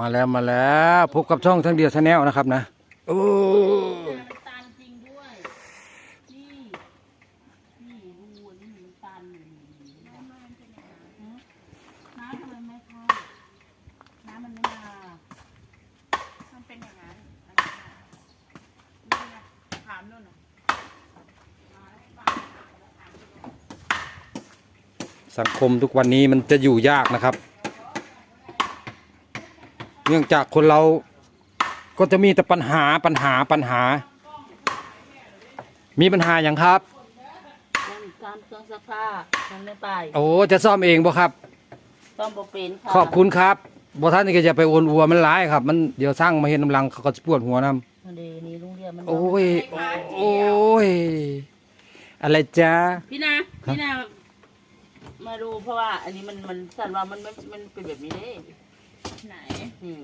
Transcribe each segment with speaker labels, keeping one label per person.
Speaker 1: มาแล้วมาแล้วพบกับช่องทั้งเดียวชาแนลนะครับนะโอ้
Speaker 2: มันตันจริงด้วย นี่นี่รูอันนี้มันตันน้ำมันเป็นยังไงน้ำทำไมไม่เข้าน้ำมันไม่มามันเป็นอย่างนั้นอันนี้ค่ะนี่นะถามนู่นน่ะ
Speaker 1: สังคมทุกวันนี้มันจะอยู่ยากนะครับ เนื่องจากคนเราก็จะมีแต่ปัญหาปัญหาปัญหา มีปัญหาอย่างครับ
Speaker 2: ยังการเครื่องซักผ้ายังไม่ไป
Speaker 1: โอ้จะซ่อมเองบ่ครับ
Speaker 2: ต้องบเป็นค่ะ
Speaker 1: ขอบคุณครับบ่ท่านนี่ก็จะไปโอนอัวมันร้ายครับ มันเดี๋ยวสร้างมาเห็นน้ำลังเขาก็จะปวดหัวน้
Speaker 2: เดี๋ยวนี้ลุงเรียนมันำ
Speaker 1: โอ้ยโอ้ยอะไรจ้า
Speaker 2: พี่นาพี่นามาดูเพราะว่า อันนี้มันมันสั่นว่ามันมันมันเป็นแบบนี้เด้
Speaker 3: ไหน
Speaker 2: อืม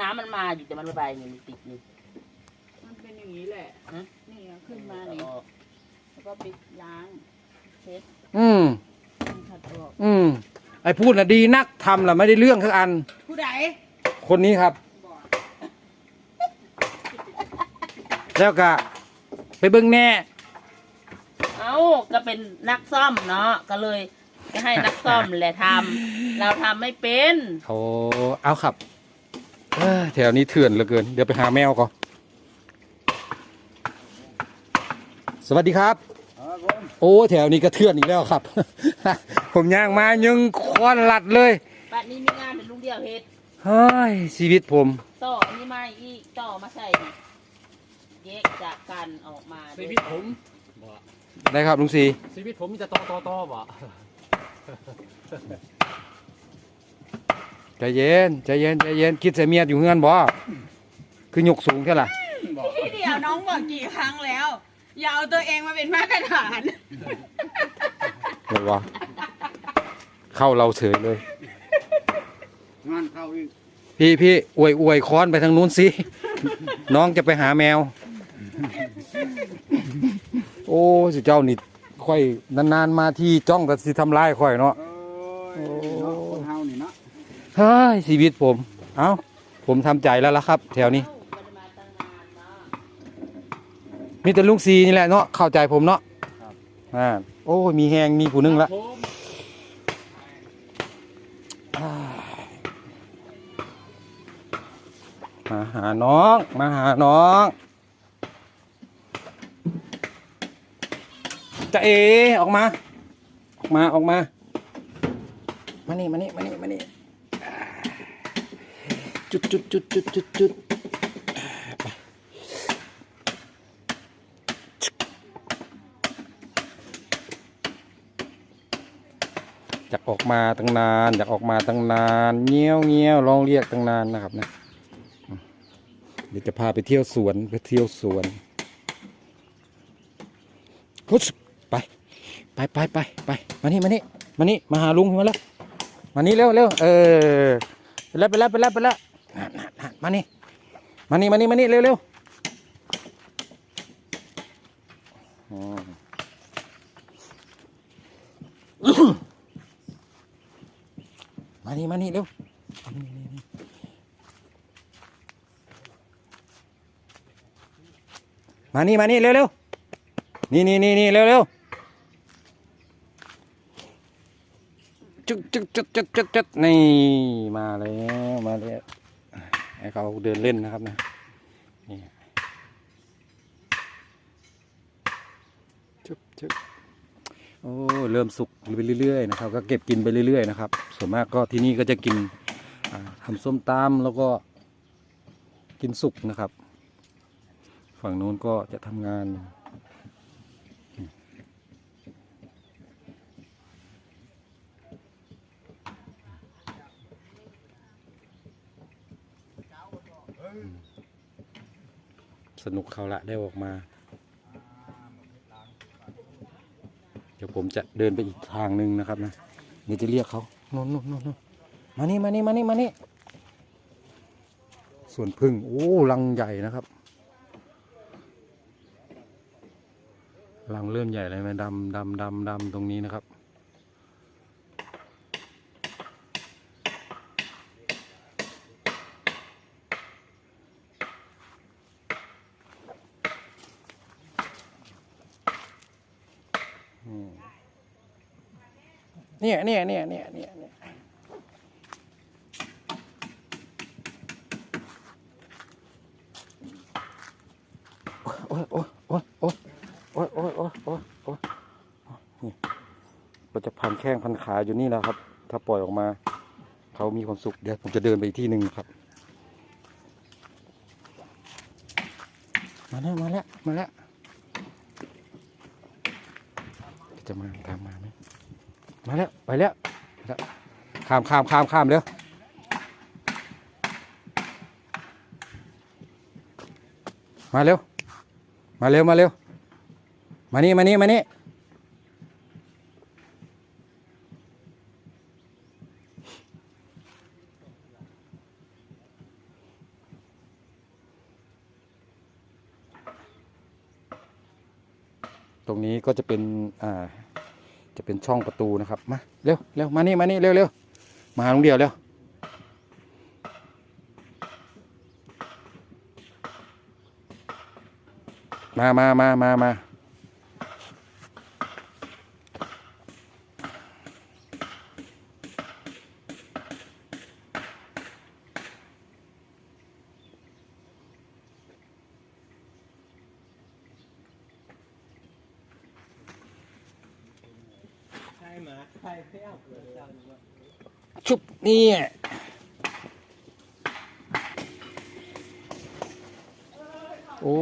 Speaker 2: น้ำมันมาอยู่แต่มันระบายนี่มันติดนี่
Speaker 3: มันเป็นอย่างนี้แหละ
Speaker 2: ฮะ
Speaker 3: นี่เอาขึ้นมานี่แล้วก็ปิดล้างเช็ด
Speaker 1: อืม
Speaker 3: มันขัดออก
Speaker 1: อืม ไอ้พูดน่ะดีนักทำล่ะไม่ได้เรื่องทั้งอัน
Speaker 3: ผู้ใด
Speaker 1: คนนี้ครับ แล้วก็ไปเบิ้งแน่
Speaker 2: เอ้าก็เป็นนักซ่อมเนาะก็เลย ก็ให้นักซ่อมแหละทำเราทำไม่เป็น
Speaker 1: โอ้เอาครับเอ้อแถวนี้เถื่อนเหลือเกิน เดี๋ยวไปหาแมวก่อนสวัสดีครับ โอ้แถวนี้ก็เถื่อนอีกแล้วครับ ผมย่างมายังควันหลัดเลย
Speaker 2: บัดนี้มีงานเป็นลุงเดียวเฮ็ด
Speaker 1: เฮ้ยชีวิตผม
Speaker 2: ต่ออันนี้มาอีกต่อมาใส่แยกจากกันออกมา
Speaker 4: ชีวิตผมบ่
Speaker 1: ได้ครับลุงสี
Speaker 4: ชีวิตผมมีแต่ตอตอตอบ่
Speaker 1: ใจเย็นใจเย็นใจเย็นคิดใส่เมียอยู่เฮือนบ่คือยกสูงแค่ล่ะ
Speaker 3: พี่เดียวน้องบอกกี่ครั้งแล้ว อย่าเอาตัวเองมาเป็นมาตรฐาน
Speaker 1: เลยวะเข้าเราเฉยเลย
Speaker 4: งานเข้าอีก
Speaker 1: พี่พี่อวยอวยค้อนไปทางนู้นสิ น้องจะไปหาแมว โอ้สิเจ้านี่ ค่อยนานๆมาที่จ้องแต่สิทำร้ายค่อยเนาะ
Speaker 4: เอ้ยเนาะคนเฮานี่เนาะ
Speaker 1: เฮ้ยชีวิตผม เอ้า ผมทำใจแล้วล่ะครับ แถวนี้
Speaker 2: เอ้าบ่ได้มาตั้งนานเนาะ
Speaker 1: มีแต่ลุงซีนี่แหละเนาะ เข้าใจผมเนาะอ่าโอ้ยมีแหงมีผู้หนึงละ
Speaker 4: ผม
Speaker 1: มาหาน้อง มาหาน้อง จะเอออกมา ออกมาออกมา มานี่มานี่มานี่มานี่จุดจุดจุดจุดจุดจุดอยากออกมาตั้งนานอยากออกมาตั้งนานเงี้ยวเงี้ยวลองเรียกตั้งนานนะครับนะเดี๋ยวจะพาไปเที่ยวสวนไปเที่ยวสวนพุช ไปไปไปไปมานี่มานี่มานี่มาหาลุงมาแล้วมานี่เร็วเร็วเออไปแล้วไปแล้วไปแล้วไปแล้วมานี่มานี่มานี่มานี่เร็วเร็วมานี่มานี่เร็วมานี่มานี่เร็วเร็วนี่นี่นี่นี่เร็วเร็ว จุกจุกจุกจุกจุกจุกนี่มาแล้วมาแล้วให้เขาเดินเล่นนะครับนะนี่จุกจุกโอ้เริ่มสุกไปเรื่อยๆนะครับ ก็เก็บกินไปเรื่อยๆนะครับ ส่วนมากก็ที่นี่ก็จะกินทำส้มตำแล้วก็กินสุกนะครับ ฝั่งนู้นก็จะทำงาน สนุกเขาละได้ออกมา เดี๋ยวผมจะเดินไปอีกทางหนึ่งนะครับนะเดี๋ยวจะเรียกเขาโน่นโน่นโน่นโน่นมานี่มานี่มานี่มานี่ส่วนพึ่งโอ้ลังใหญ่นะครับรังเริ่มใหญ่เลยไหมดำดำดำดำตรงนี้นะครับ เนี่ยเนี่ยเนี่ยเนี่ยเนี่ยเนี่ยโอ้ยโอ้ยโอ้ยโอ้ยโอ้ยโอ้ยโอ้ยโอ้ยโอ้ยนี่เราจะพันแข้งพันขาอยู่นี่แหละครับ ถ้าปล่อยออกมา เขามีความสุขเดี๋ยวผมจะเดินไปอีกที่หนึ่งครับ มาแล้วมาแล้วมาแล้วจะมาตามมาไหม มาแล้วไปแล้ว ไปแล้ว ข้ามข้ามข้ามข้ามเร็วมาเร็ว มาเร็ว มาเร็ว มานี่ มานี่ มานี่ ตรงนี้ก็จะเป็น อ่า จะเป็นช่องประตูนะครับ มาเร็วเร็วมานี่มานี่เร็วเร็วมาหาลุงเดียวเร็วมามามามามา ชุบนี่โอ้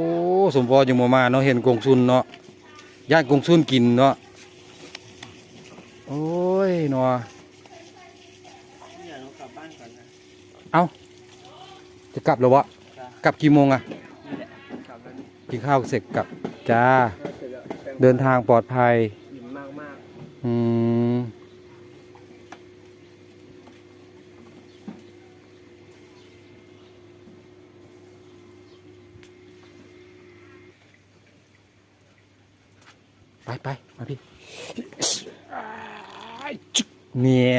Speaker 1: สมพอยังมามาเนาะเห็นกงซุนเนาะญาติกงซุนกินเนาะโอ้ยเนาะเอาจะกลับแล้ววะกลับกี่โมงอะกินข้าวเสร็จกลับจ้า เดินทางปลอดภัย
Speaker 4: อิ่มมากมาก
Speaker 1: อืมไปไปมาพี่ เนี่ย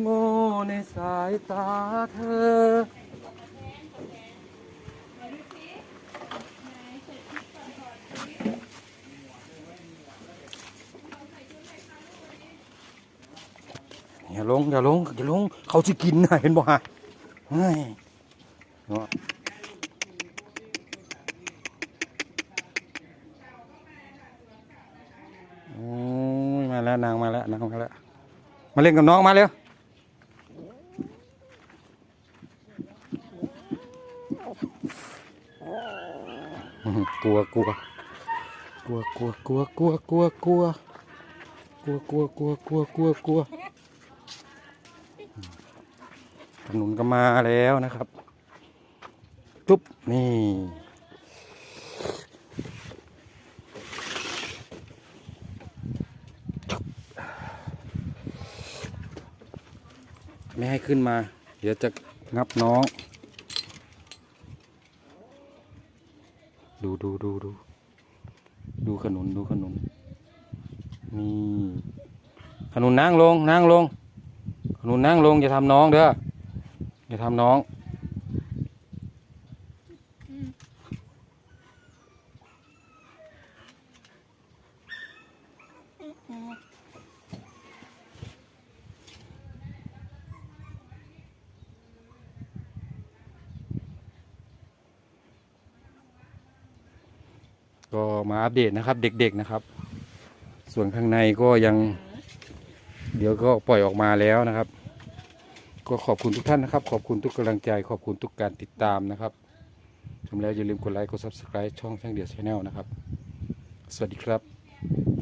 Speaker 1: โง่ในสายตาเธอ อย่าลง อย่าลง อย่าลง เขาจะกินนะเห็นบ่ฮะเฮ้ยเนาะโอ้ยมา แล้วนางมาแล้วนางมาแล้ว มาเล่นกับน้องมาเร็วกลัวกลัวกลัวกลัวกลัวกลัวกลัวกลัวกลัวกลัวกลัวกลัวกลัวกลัวขนุนก็มาแล้วนะครับ จุ๊บนี่ ไม่ให้ขึ้นมา เดี๋ยวจะงับน้อง ดูดูดูดูดูขนุนดูขนุนนี่ขนุนนั่งลงนั่งลงขนุนนั่งลงอย่าทำน้องเด้ออย่าทำน้อง ก็มาอัปเดตนะครับ เด็กๆนะครับ ส่วนข้างในก็ยัง เดี๋ยวก็ปล่อยออกมาแล้วนะครับ ก็ขอบคุณทุกท่านนะครับ ขอบคุณทุกกำลังใจ ขอบคุณทุกการติดตามนะครับชมแล้วอย่าลืมกดไลค์กด subscribe ช่องช่างเดียวชาแนลนะครับ สวัสดีครับ